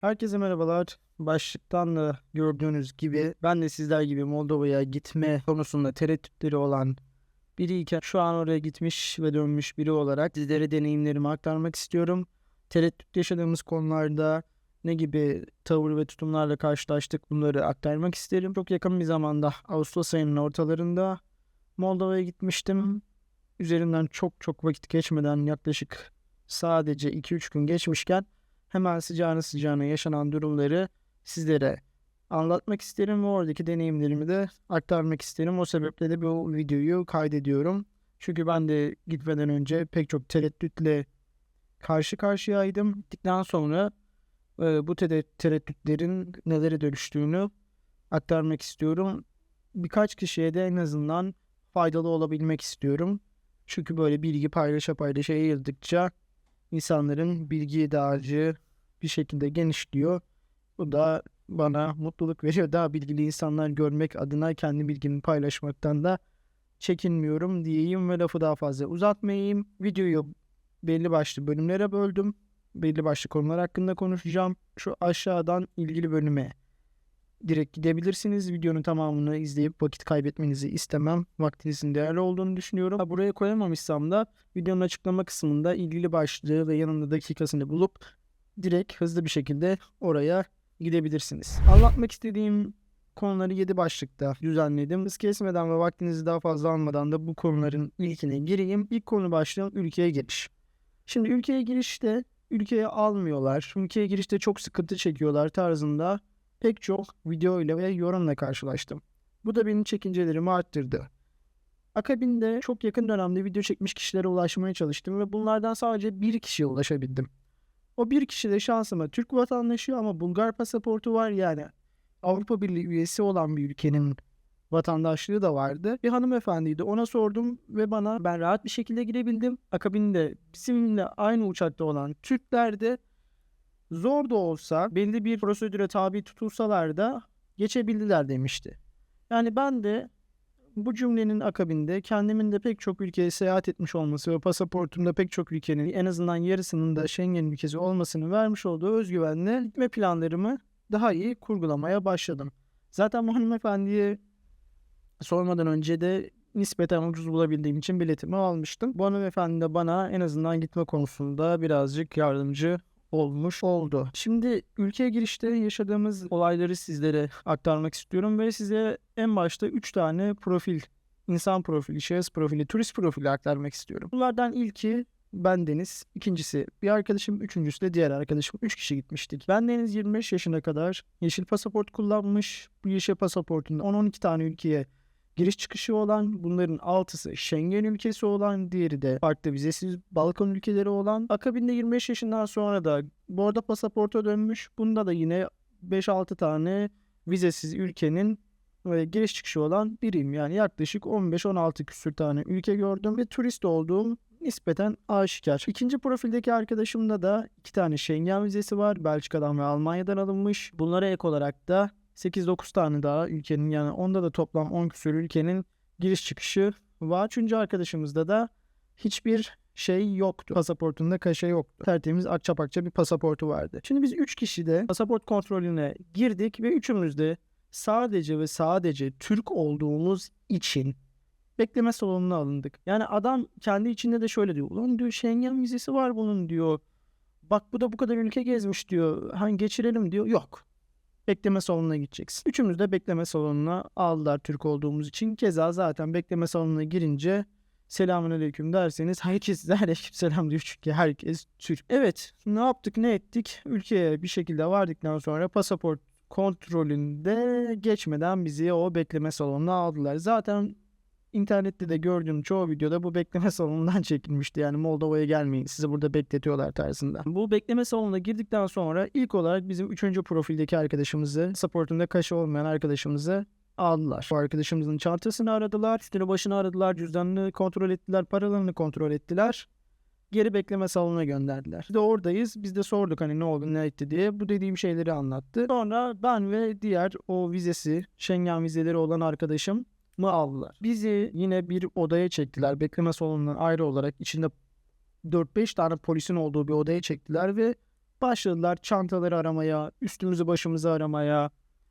Herkese merhabalar. Başlıktan da gördüğünüz gibi ben de sizler gibi Moldova'ya gitme konusunda tereddütleri olan biriyken şu an oraya gitmiş ve dönmüş biri olarak sizlere deneyimlerimi aktarmak istiyorum. Tereddüt yaşadığımız konularda ne gibi tavır ve tutumlarla karşılaştık bunları aktarmak isterim. Çok yakın bir zamanda Ağustos ayının ortalarında Moldova'ya gitmiştim. Üzerinden çok çok vakit geçmeden yaklaşık sadece 2-3 gün geçmişken hemen sıcağına sıcağına yaşanan durumları sizlere anlatmak isterim ve oradaki deneyimlerimi de aktarmak isterim. O sebeple de bu videoyu kaydediyorum. Çünkü ben de gitmeden önce pek çok tereddütle karşı karşıyaydım. Gittikten sonra e, bu tere- tereddütlerin nelere dönüştüğünü aktarmak istiyorum. Birkaç kişiye de en azından faydalı olabilmek istiyorum. Çünkü böyle bilgi paylaşa paylaşa yayıldıkça insanların bilgi dağarcığı bir şekilde genişliyor. Bu da bana mutluluk veriyor. Daha bilgili insanlar görmek adına kendi bilgimi paylaşmaktan da çekinmiyorum diyeyim ve lafı daha fazla uzatmayayım. Videoyu belli başlı bölümlere böldüm. Belli başlı konular hakkında konuşacağım. Şu aşağıdan ilgili bölüme direkt gidebilirsiniz. Videonun tamamını izleyip vakit kaybetmenizi istemem. Vaktinizin değerli olduğunu düşünüyorum. Ha, buraya koyamamışsam da videonun açıklama kısmında ilgili başlığı ve yanında dakikasını bulup direkt hızlı bir şekilde oraya gidebilirsiniz. Anlatmak istediğim konuları 7 başlıkta düzenledim. Hız kesmeden ve vaktinizi daha fazla almadan da bu konuların ilkine gireyim. İlk konu başlığım ülkeye giriş. Şimdi ülkeye girişte ülkeye almıyorlar. Ülkeye girişte çok sıkıntı çekiyorlar tarzında pek çok video ile ve yorumla karşılaştım. Bu da benim çekincelerimi arttırdı. Akabinde çok yakın dönemde video çekmiş kişilere ulaşmaya çalıştım ve bunlardan sadece bir kişiye ulaşabildim. O bir kişi de şansıma Türk vatandaşı ama Bulgar pasaportu var yani Avrupa Birliği üyesi olan bir ülkenin vatandaşlığı da vardı. Bir hanımefendiydi. Ona sordum ve bana ben rahat bir şekilde girebildim. Akabinde bizimle aynı uçakta olan Türkler de zor da olsa belli bir prosedüre tabi tutulsalar da geçebildiler demişti. Yani ben de bu cümlenin akabinde kendimin de pek çok ülkeye seyahat etmiş olması ve pasaportumda pek çok ülkenin en azından yarısının da Schengen ülkesi olmasını vermiş olduğu özgüvenle gitme planlarımı daha iyi kurgulamaya başladım. Zaten bu hanımefendiye sormadan önce de nispeten ucuz bulabildiğim için biletimi almıştım. Bu hanımefendi de bana en azından gitme konusunda birazcık yardımcı olmuş oldu. Şimdi ülkeye girişte yaşadığımız olayları sizlere aktarmak istiyorum ve size en başta 3 tane profil, insan profili, şahıs profili, turist profili aktarmak istiyorum. Bunlardan ilki ben Deniz, ikincisi bir arkadaşım, üçüncüsü de diğer arkadaşım. Üç kişi gitmiştik. Ben Deniz 25 yaşına kadar yeşil pasaport kullanmış. Bu yeşil pasaportunda 10-12 tane ülkeye giriş çıkışı olan, bunların altısı Schengen ülkesi olan, diğeri de farklı vizesiz Balkan ülkeleri olan. Akabinde 25 yaşından sonra da bu arada pasaporta dönmüş. Bunda da yine 5-6 tane vizesiz ülkenin ve giriş çıkışı olan biriyim. Yani yaklaşık 15-16 küsür tane ülke gördüm ve turist olduğum nispeten aşikar. İkinci profildeki arkadaşımda da iki tane Schengen vizesi var. Belçika'dan ve Almanya'dan alınmış. Bunlara ek olarak da 8-9 tane daha ülkenin yani onda da toplam 10 küsur ülkenin giriş çıkışı var. Üçüncü arkadaşımızda da hiçbir şey yoktu. Pasaportunda kaşe yoktu. Tertemiz akça pakça bir pasaportu vardı. Şimdi biz 3 kişi de pasaport kontrolüne girdik ve üçümüz de sadece ve sadece Türk olduğumuz için bekleme salonuna alındık. Yani adam kendi içinde de şöyle diyor. Ulan diyor Schengen vizesi var bunun diyor. Bak bu da bu kadar ülke gezmiş diyor. Hani geçirelim diyor. Yok bekleme salonuna gideceksin. Üçümüz de bekleme salonuna aldılar Türk olduğumuz için. Keza zaten bekleme salonuna girince selamun aleyküm derseniz herkes de aleyküm selam diyor çünkü herkes Türk. Evet ne yaptık ne ettik ülkeye bir şekilde vardıktan sonra pasaport kontrolünde geçmeden bizi o bekleme salonuna aldılar. Zaten internette de gördüğüm çoğu videoda bu bekleme salonundan çekilmişti. Yani Moldova'ya gelmeyin sizi burada bekletiyorlar tarzında. Bu bekleme salonuna girdikten sonra ilk olarak bizim üçüncü profildeki arkadaşımızı, pasaportunda kaşı olmayan arkadaşımızı aldılar. Bu arkadaşımızın çantasını aradılar, üstünü başını aradılar, cüzdanını kontrol ettiler, paralarını kontrol ettiler. Geri bekleme salonuna gönderdiler. Biz de oradayız. Biz de sorduk hani ne oldu ne etti diye. Bu dediğim şeyleri anlattı. Sonra ben ve diğer o vizesi, Schengen vizeleri olan arkadaşım mı aldılar. Bizi yine bir odaya çektiler. Bekleme salonundan ayrı olarak içinde 4-5 tane polisin olduğu bir odaya çektiler ve Başladılar çantaları aramaya, üstümüzü başımızı aramaya,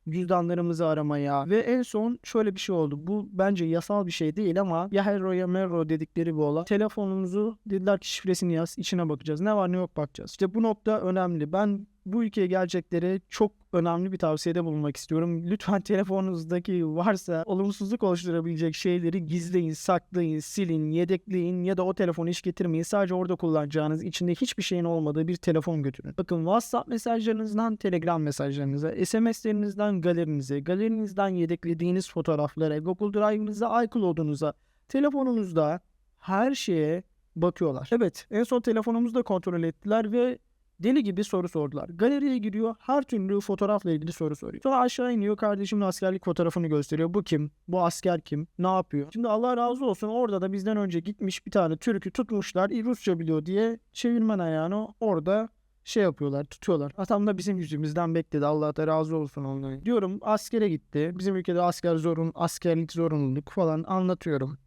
cüzdanlarımızı aramaya ve en son şöyle bir şey oldu. Bu bence yasal bir şey değil ama ya Herro ya Merro dedikleri bu olay. Telefonumuzu dediler ki şifresini yaz, içine bakacağız. Ne var ne yok bakacağız. İşte bu nokta önemli. Ben bu ülkeye gelecekleri çok önemli bir tavsiyede bulunmak istiyorum. Lütfen telefonunuzdaki varsa olumsuzluk oluşturabilecek şeyleri gizleyin, saklayın, silin, yedekleyin ya da o telefonu hiç getirmeyin. Sadece orada kullanacağınız, içinde hiçbir şeyin olmadığı bir telefon götürün. Bakın WhatsApp mesajlarınızdan Telegram mesajlarınıza, SMS'lerinizden galerinize, galerinizden yedeklediğiniz fotoğraflara, Google Drive'ınıza, iCloud'unuza, telefonunuzda her şeye bakıyorlar. Evet, en son telefonumuzu da kontrol ettiler ve deli gibi soru sordular. Galeriye giriyor her türlü fotoğrafla ilgili soru soruyor. Sonra aşağı iniyor kardeşimin askerlik fotoğrafını gösteriyor. Bu kim? Bu asker kim? Ne yapıyor? Şimdi Allah razı olsun orada da bizden önce gitmiş bir tane Türk'ü tutmuşlar. "İyi, Rusça biliyor diye çevirmen ayağını orada şey yapıyorlar, tutuyorlar. Adam da bizim yüzümüzden bekledi. Allah da razı olsun ondan. Diyorum askere gitti. Bizim ülkede asker zorun, askerlik zorunluluk falan anlatıyorum.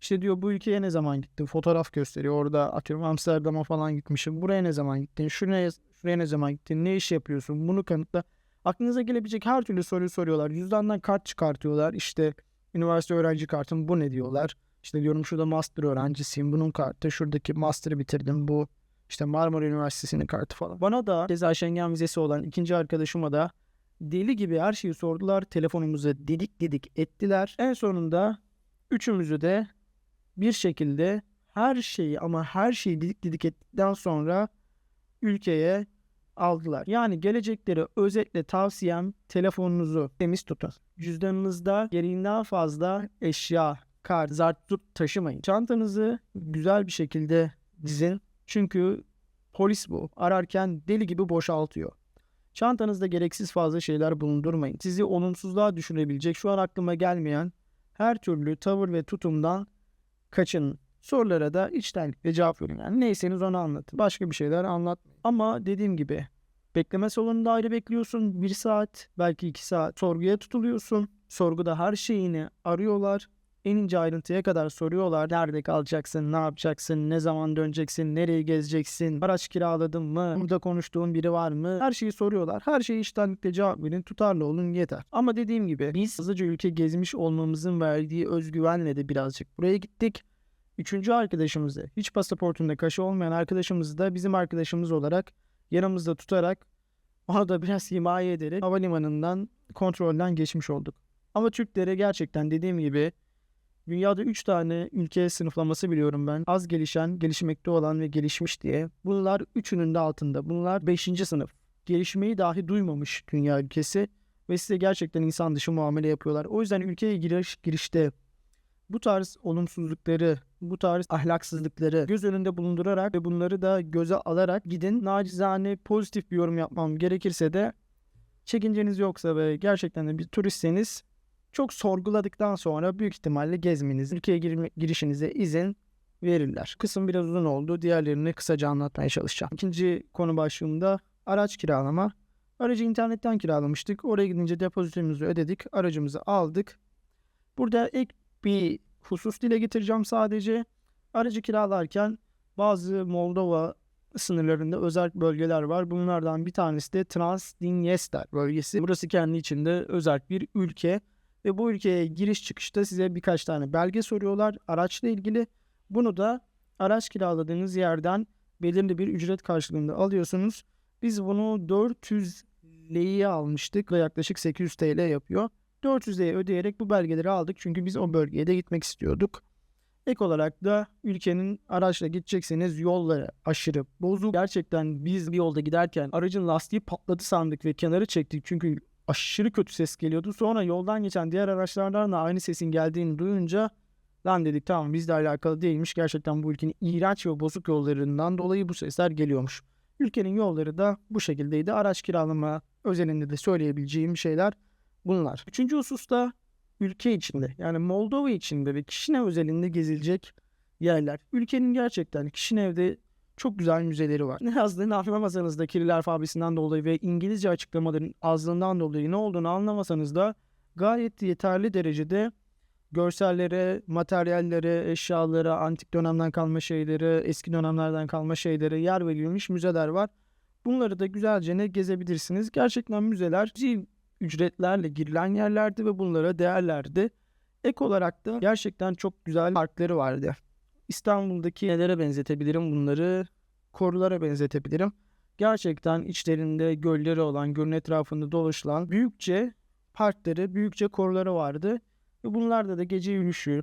İşte diyor bu ülkeye ne zaman gittin? Fotoğraf gösteriyor. Orada atıyorum Amsterdam'a falan gitmişim. Buraya ne zaman gittin? Şuraya, şuraya ne zaman gittin? Ne iş yapıyorsun? Bunu kanıtla. Aklınıza gelebilecek her türlü soruyu soruyorlar. Cüzdandan kart çıkartıyorlar. İşte üniversite öğrenci kartım bu ne diyorlar. İşte diyorum şurada master öğrencisiyim. Bunun kartı. Şuradaki master'ı bitirdim. Bu işte Marmara Üniversitesi'nin kartı falan. Bana da ceza Schengen vizesi olan ikinci arkadaşıma da deli gibi her şeyi sordular. Telefonumuzu didik didik ettiler. En sonunda üçümüzü de bir şekilde her şeyi ama her şeyi didik didik ettikten sonra ülkeye aldılar. Yani gelecekleri özetle tavsiyem telefonunuzu temiz tutun. Cüzdanınızda gereğinden fazla eşya, kart, zart tut taşımayın. Çantanızı güzel bir şekilde dizin. Çünkü polis bu. Ararken deli gibi boşaltıyor. Çantanızda gereksiz fazla şeyler bulundurmayın. Sizi olumsuzluğa düşürebilecek şu an aklıma gelmeyen her türlü tavır ve tutumdan kaçının. Sorulara da içtenlikle cevap verin. Yani neyseniz onu anlatın. Başka bir şeyler anlatmayın. Ama dediğim gibi bekleme salonunda ayrı bekliyorsun. Bir saat belki iki saat sorguya tutuluyorsun. Sorguda her şeyini arıyorlar. En ince ayrıntıya kadar soruyorlar. Nerede kalacaksın, ne yapacaksın, ne zaman döneceksin, nereye gezeceksin, araç kiraladın mı, burada konuştuğun biri var mı? Her şeyi soruyorlar. Her şeyi içtenlikle cevap verin, tutarlı olun yeter. Ama dediğim gibi biz hızlıca ülke gezmiş olmamızın verdiği özgüvenle de birazcık buraya gittik. Üçüncü arkadaşımız da hiç pasaportunda kaşı olmayan arkadaşımızı da bizim arkadaşımız olarak yanımızda tutarak onu da biraz himaye ederek havalimanından kontrolden geçmiş olduk. Ama Türklere gerçekten dediğim gibi Dünyada 3 tane ülke sınıflaması biliyorum ben. Az gelişen, gelişmekte olan ve gelişmiş diye. Bunlar üçünün de altında. Bunlar 5. sınıf. Gelişmeyi dahi duymamış dünya ülkesi ve size gerçekten insan dışı muamele yapıyorlar. O yüzden ülkeye giriş girişte bu tarz olumsuzlukları, bu tarz ahlaksızlıkları göz önünde bulundurarak ve bunları da göze alarak gidin. Nacizane pozitif bir yorum yapmam gerekirse de çekinceniz yoksa ve gerçekten de bir turistseniz çok sorguladıktan sonra büyük ihtimalle gezmeniz, ülkeye girişinize izin verirler. Kısım biraz uzun oldu. Diğerlerini kısaca anlatmaya çalışacağım. İkinci konu başlığında araç kiralama. Aracı internetten kiralamıştık. Oraya gidince depozitomuzu ödedik. Aracımızı aldık. Burada ek bir husus dile getireceğim sadece. Aracı kiralarken bazı Moldova sınırlarında özel bölgeler var. Bunlardan bir tanesi de Transdniester bölgesi. Burası kendi içinde özel bir ülke ve bu ülkeye giriş çıkışta size birkaç tane belge soruyorlar araçla ilgili. Bunu da araç kiraladığınız yerden belirli bir ücret karşılığında alıyorsunuz. Biz bunu 400 L'ye almıştık ve yaklaşık 800 TL yapıyor. 400 L'ye ödeyerek bu belgeleri aldık çünkü biz o bölgeye de gitmek istiyorduk. Ek olarak da ülkenin araçla gidecekseniz yolları aşırı bozuk. Gerçekten biz bir yolda giderken aracın lastiği patladı sandık ve kenarı çektik. Çünkü aşırı kötü ses geliyordu. Sonra yoldan geçen diğer araçlardan da aynı sesin geldiğini duyunca lan dedik tamam bizle alakalı değilmiş. Gerçekten bu ülkenin iğrenç ve bozuk yollarından dolayı bu sesler geliyormuş. Ülkenin yolları da bu şekildeydi. Araç kiralama özelinde de söyleyebileceğim şeyler bunlar. Üçüncü hususta ülke içinde yani Moldova içinde ve Kişinev özelinde gezilecek yerler. Ülkenin gerçekten Kişinev'de çok güzel müzeleri var. Ne yazdığını anlamasanız da Kiril alfabesinden dolayı ve İngilizce açıklamaların azlığından dolayı ne olduğunu anlamasanız da gayet yeterli derecede görsellere, materyallere, eşyalara, antik dönemden kalma şeylere, eski dönemlerden kalma şeylere yer verilmiş müzeler var. Bunları da güzelce ne gezebilirsiniz. Gerçekten müzeler cüzi ücretlerle girilen yerlerdi ve bunlara değerlerdi. Ek olarak da gerçekten çok güzel parkları vardı. İstanbul'daki nelere benzetebilirim bunları? Korulara benzetebilirim. Gerçekten içlerinde gölleri olan, gölün etrafında dolaşılan büyükçe parkları, büyükçe koruları vardı. Ve bunlarda da gece yürüyüşü,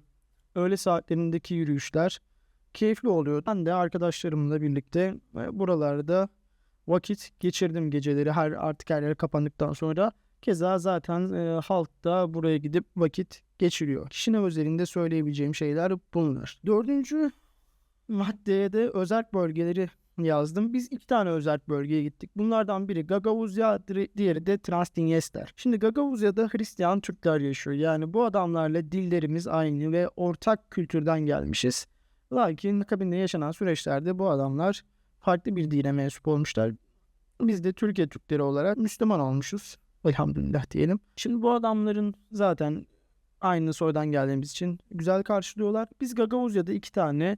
öğle saatlerindeki yürüyüşler keyifli oluyor. Ben de arkadaşlarımla birlikte e, buralarda vakit geçirdim geceleri her artık her yer kapandıktan sonra. Keza zaten e, halk da buraya gidip vakit geçiriyor. Kişinin özelinde söyleyebileceğim şeyler bunlar. Dördüncü maddeye de özel bölgeleri yazdım. Biz iki tane özel bölgeye gittik. Bunlardan biri Gagavuzya, diğeri de Transdinyester. Şimdi Gagavuzya'da Hristiyan Türkler yaşıyor. Yani bu adamlarla dillerimiz aynı ve ortak kültürden gelmişiz. Lakin akabinde yaşanan süreçlerde bu adamlar farklı bir dine mensup olmuşlar. Biz de Türkiye Türkleri olarak Müslüman olmuşuz. Elhamdülillah diyelim. Şimdi bu adamların zaten aynı soydan geldiğimiz için güzel karşılıyorlar. Biz Gagavuzya'da iki tane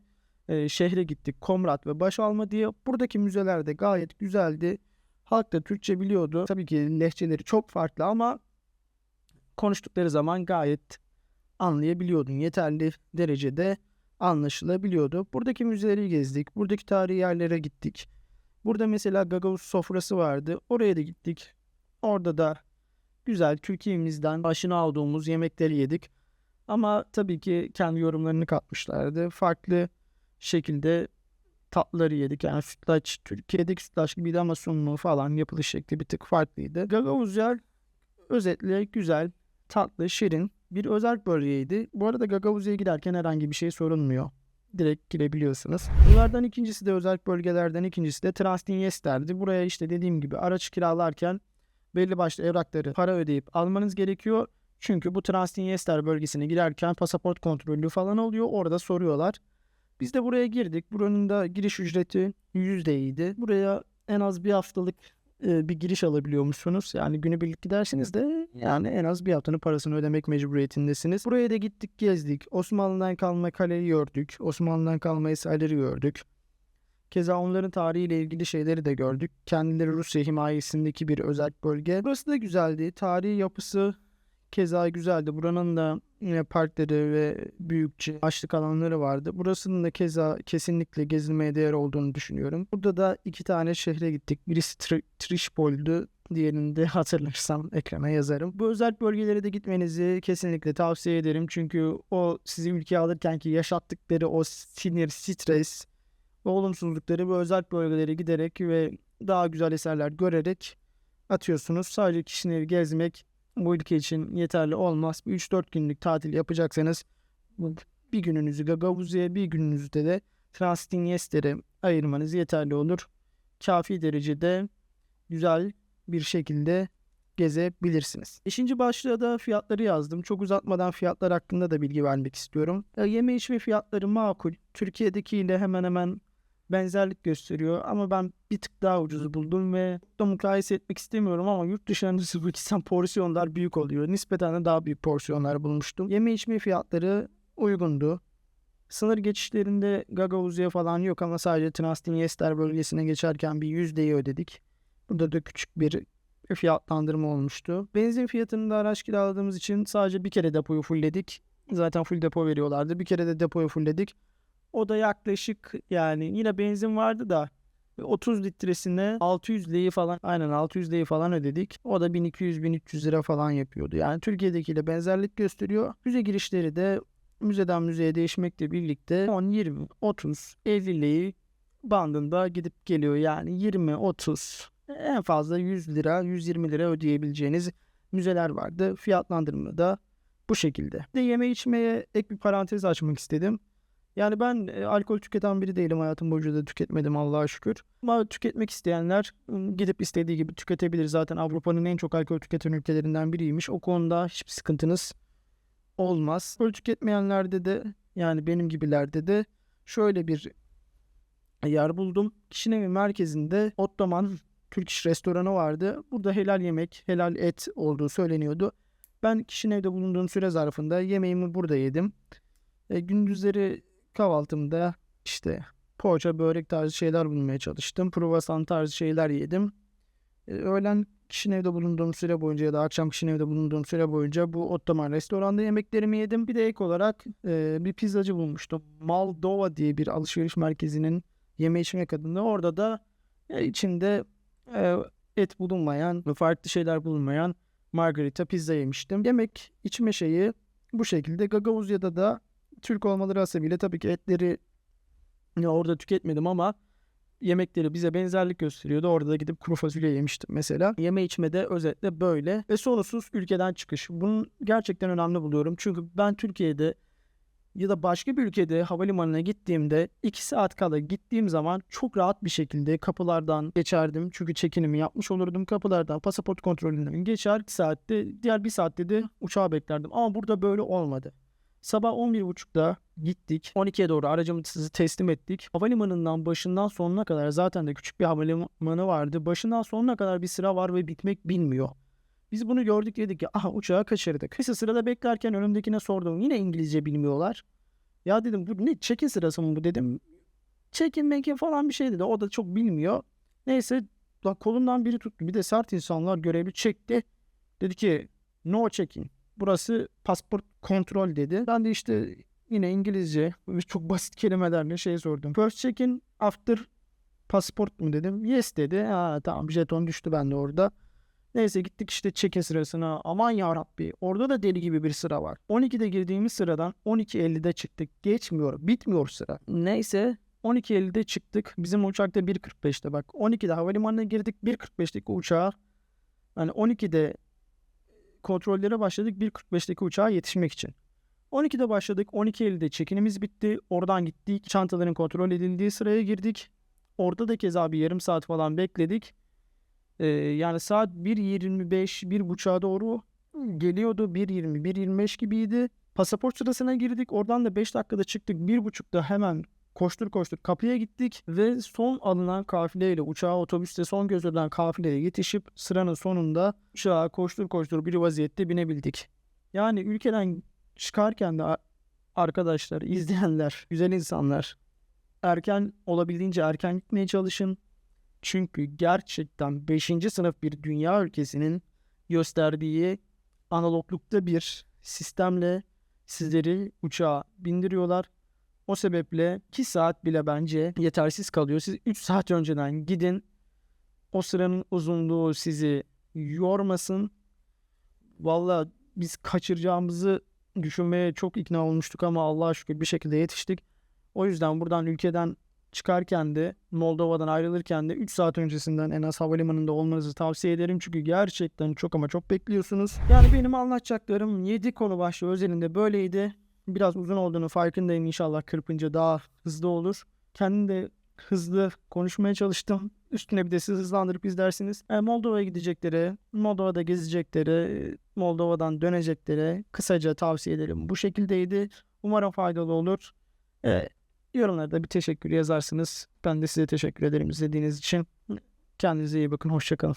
e, şehre gittik. Komrat ve Başalma diye. Buradaki müzeler de gayet güzeldi. Halk da Türkçe biliyordu. Tabii ki lehçeleri çok farklı ama konuştukları zaman gayet anlayabiliyordun. Yeterli derecede anlaşılabiliyordu. Buradaki müzeleri gezdik. Buradaki tarihi yerlere gittik. Burada mesela Gagavuz sofrası vardı. Oraya da gittik. Orada da güzel Türkiye'mizden başına olduğumuz yemekleri yedik. Ama tabii ki kendi yorumlarını katmışlardı. Farklı şekilde tatlıları yedik. Yani sütlaç, Türkiye'deki sütlaç gibiydi ama sunumu falan yapılış şekli bir tık farklıydı. Gagavuzlar özetle güzel, tatlı, şirin bir özel bölgeydi. Bu arada Gagavuzya'ya giderken herhangi bir şey sorulmuyor. Direkt girebiliyorsunuz. Bunlardan ikincisi de özel bölgelerden ikincisi de Transdinyester'di. Buraya işte dediğim gibi araç kiralarken belli başlı evrakları para ödeyip almanız gerekiyor. Çünkü bu Transdinyester bölgesine girerken pasaport kontrolü falan oluyor. Orada soruyorlar. Biz de buraya girdik. Buranın da giriş ücreti %'ydi. Buraya en az bir haftalık e, bir giriş alabiliyormuşsunuz. Yani günübirlik gidersiniz de yani en az bir haftanın parasını ödemek mecburiyetindesiniz. Buraya da gittik gezdik. Osmanlı'dan kalma kaleyi gördük. Osmanlı'dan kalma eserleri gördük. Keza onların tarihiyle ilgili şeyleri de gördük. Kendileri Rusya himayesindeki bir özel bölge. Burası da güzeldi. Tarihi yapısı keza güzeldi. Buranın da yine parkları ve büyükçe açlık alanları vardı. Burasının da keza kesinlikle gezilmeye değer olduğunu düşünüyorum. Burada da iki tane şehre gittik. Birisi Tri- Trishpoli'du. Diğerini de hatırlarsam ekrana yazarım. Bu özel bölgelere de gitmenizi kesinlikle tavsiye ederim. Çünkü o sizi ülkeye alırken ki yaşattıkları o sinir, stres ve olumsuzlukları bu özel bölgelere giderek ve daha güzel eserler görerek atıyorsunuz. Sadece kişileri gezmek bu ülke için yeterli olmaz. Bir 3-4 günlük tatil yapacaksanız bir gününüzü Gagavuzya'ya bir gününüzü de Transdinyester'e ayırmanız yeterli olur. Kafi derecede güzel bir şekilde gezebilirsiniz. Beşinci başlığa da fiyatları yazdım. Çok uzatmadan fiyatlar hakkında da bilgi vermek istiyorum. Ya, yeme içme fiyatları makul. Türkiye'dekiyle hemen hemen benzerlik gösteriyor ama ben bir tık daha ucuzu buldum ve da mukayese etmek istemiyorum ama yurt dışında Sırbistan porsiyonlar büyük oluyor. Nispeten de daha büyük porsiyonlar bulmuştum. Yeme içme fiyatları uygundu. Sınır geçişlerinde Gagavuzya falan yok ama sadece Transdinyester bölgesine geçerken bir yüzdeyi ödedik. Burada da küçük bir fiyatlandırma olmuştu. Benzin fiyatını da araç kiraladığımız için sadece bir kere depoyu fullledik. Zaten full depo veriyorlardı. Bir kere de depoyu fullledik. O da yaklaşık yani yine benzin vardı da 30 litresine 600 lirayı falan aynen 600 lirayı falan ödedik. O da 1200-1300 lira falan yapıyordu. Yani Türkiye'dekiyle benzerlik gösteriyor. Müze girişleri de müzeden müzeye değişmekle birlikte 10, 20, 30, 50 lirayı bandında gidip geliyor. Yani 20, 30 en fazla 100 lira, 120 lira ödeyebileceğiniz müzeler vardı. Fiyatlandırma da bu şekilde. De yeme içmeye ek bir parantez açmak istedim. Yani ben e, alkol tüketen biri değilim. Hayatım boyunca da tüketmedim Allah'a şükür. Ama tüketmek isteyenler gidip istediği gibi tüketebilir. Zaten Avrupa'nın en çok alkol tüketen ülkelerinden biriymiş. O konuda hiçbir sıkıntınız olmaz. Alkol tüketmeyenlerde de yani benim gibilerde de şöyle bir yer buldum. Kişinevi merkezinde Ottoman Türk iş restoranı vardı. Burada helal yemek, helal et olduğu söyleniyordu. Ben Kişinev'de bulunduğum süre zarfında yemeğimi burada yedim. E, gündüzleri kahvaltımda işte poğaça, börek tarzı şeyler bulmaya çalıştım. Kruvasan tarzı şeyler yedim. E, öğlen kişinin evde bulunduğum süre boyunca ya da akşam kişinin evde bulunduğum süre boyunca bu Ottoman restoranda yemeklerimi yedim. Bir de ek olarak e, bir pizzacı bulmuştum. Moldova diye bir alışveriş merkezinin yeme içme adında. Orada da e, içinde e, et bulunmayan farklı şeyler bulunmayan margarita pizza yemiştim. Yemek içme şeyi bu şekilde. Gagavuzya'da da Türk olmaları hasebiyle tabii ki etleri ya orada tüketmedim ama yemekleri bize benzerlik gösteriyordu. Orada da gidip kuru fasulye yemiştim mesela. Yeme içme de özetle böyle. Ve sonsuz ülkeden çıkış. Bunu gerçekten önemli buluyorum. Çünkü ben Türkiye'de ya da başka bir ülkede havalimanına gittiğimde 2 saat kala gittiğim zaman çok rahat bir şekilde kapılardan geçerdim. Çünkü çekinimi yapmış olurdum. Kapılardan pasaport kontrolünden geçer. 2 saatte diğer 1 saatte de uçağı beklerdim. Ama burada böyle olmadı. Sabah 11.30'da gittik. 12'ye doğru aracımızı teslim ettik. Havalimanından başından sonuna kadar zaten de küçük bir havalimanı vardı. Başından sonuna kadar bir sıra var ve bitmek bilmiyor. Biz bunu gördük dedik ki aha uçağı kaçırdık. Kısa sırada beklerken önümdekine sordum. Yine İngilizce bilmiyorlar. Ya dedim bu ne check-in sırası mı bu dedim. Check-in mekin falan bir şey dedi. O da çok bilmiyor. Neyse kolundan biri tuttu. Bir de sert insanlar görevli çekti. Dedi ki no check-in. Burası pasport kontrol dedi. Ben de işte yine İngilizce çok basit kelimelerle şey sordum. First check-in after passport mu dedim. Yes dedi. Ha tamam jeton düştü bende orada. Neyse gittik işte check-in sırasına. Aman ya Rabbi. Orada da deli gibi bir sıra var. 12'de girdiğimiz sıradan 12.50'de çıktık. Geçmiyor. Bitmiyor sıra. Neyse 12.50'de çıktık. Bizim uçakta 1.45'te bak. 12'de havalimanına girdik. 1.45'teki uçağa yani 12'de kontrollere başladık 1.45'teki uçağa yetişmek için. 12'de başladık. 12.50'de çekinimiz bitti. Oradan gittik. Çantaların kontrol edildiği sıraya girdik. Orada da keza bir yarım saat falan bekledik. Ee, yani saat 1.25, 1.30'a doğru geliyordu. 1.20, 1.25 gibiydi. Pasaport sırasına girdik. Oradan da 5 dakikada çıktık. 1.30'da hemen koştur koştur kapıya gittik ve son alınan kafileyle uçağa otobüste son gözlenen kafileye yetişip sıranın sonunda uçağa koştur koştur bir vaziyette binebildik. Yani ülkeden çıkarken de arkadaşlar, izleyenler, güzel insanlar erken olabildiğince erken gitmeye çalışın. Çünkü gerçekten 5. sınıf bir dünya ülkesinin gösterdiği analoglukta bir sistemle sizleri uçağa bindiriyorlar. O sebeple 2 saat bile bence yetersiz kalıyor. Siz 3 saat önceden gidin. O sıranın uzunluğu sizi yormasın. Valla biz kaçıracağımızı düşünmeye çok ikna olmuştuk ama Allah'a şükür bir şekilde yetiştik. O yüzden buradan ülkeden çıkarken de Moldova'dan ayrılırken de 3 saat öncesinden en az havalimanında olmanızı tavsiye ederim. Çünkü gerçekten çok ama çok bekliyorsunuz. Yani benim anlatacaklarım 7 konu başlığı özelinde böyleydi. Biraz uzun olduğunu farkındayım. İnşallah kırpınca daha hızlı olur. Kendim de hızlı konuşmaya çalıştım. Üstüne bir de siz hızlandırıp izlersiniz. E, Moldova'ya gidecekleri, Moldova'da gezecekleri, Moldova'dan dönecekleri kısaca tavsiye ederim. Bu şekildeydi. Umarım faydalı olur. E, yorumlarda bir teşekkür yazarsınız. Ben de size teşekkür ederim izlediğiniz için. Kendinize iyi bakın. Hoşçakalın.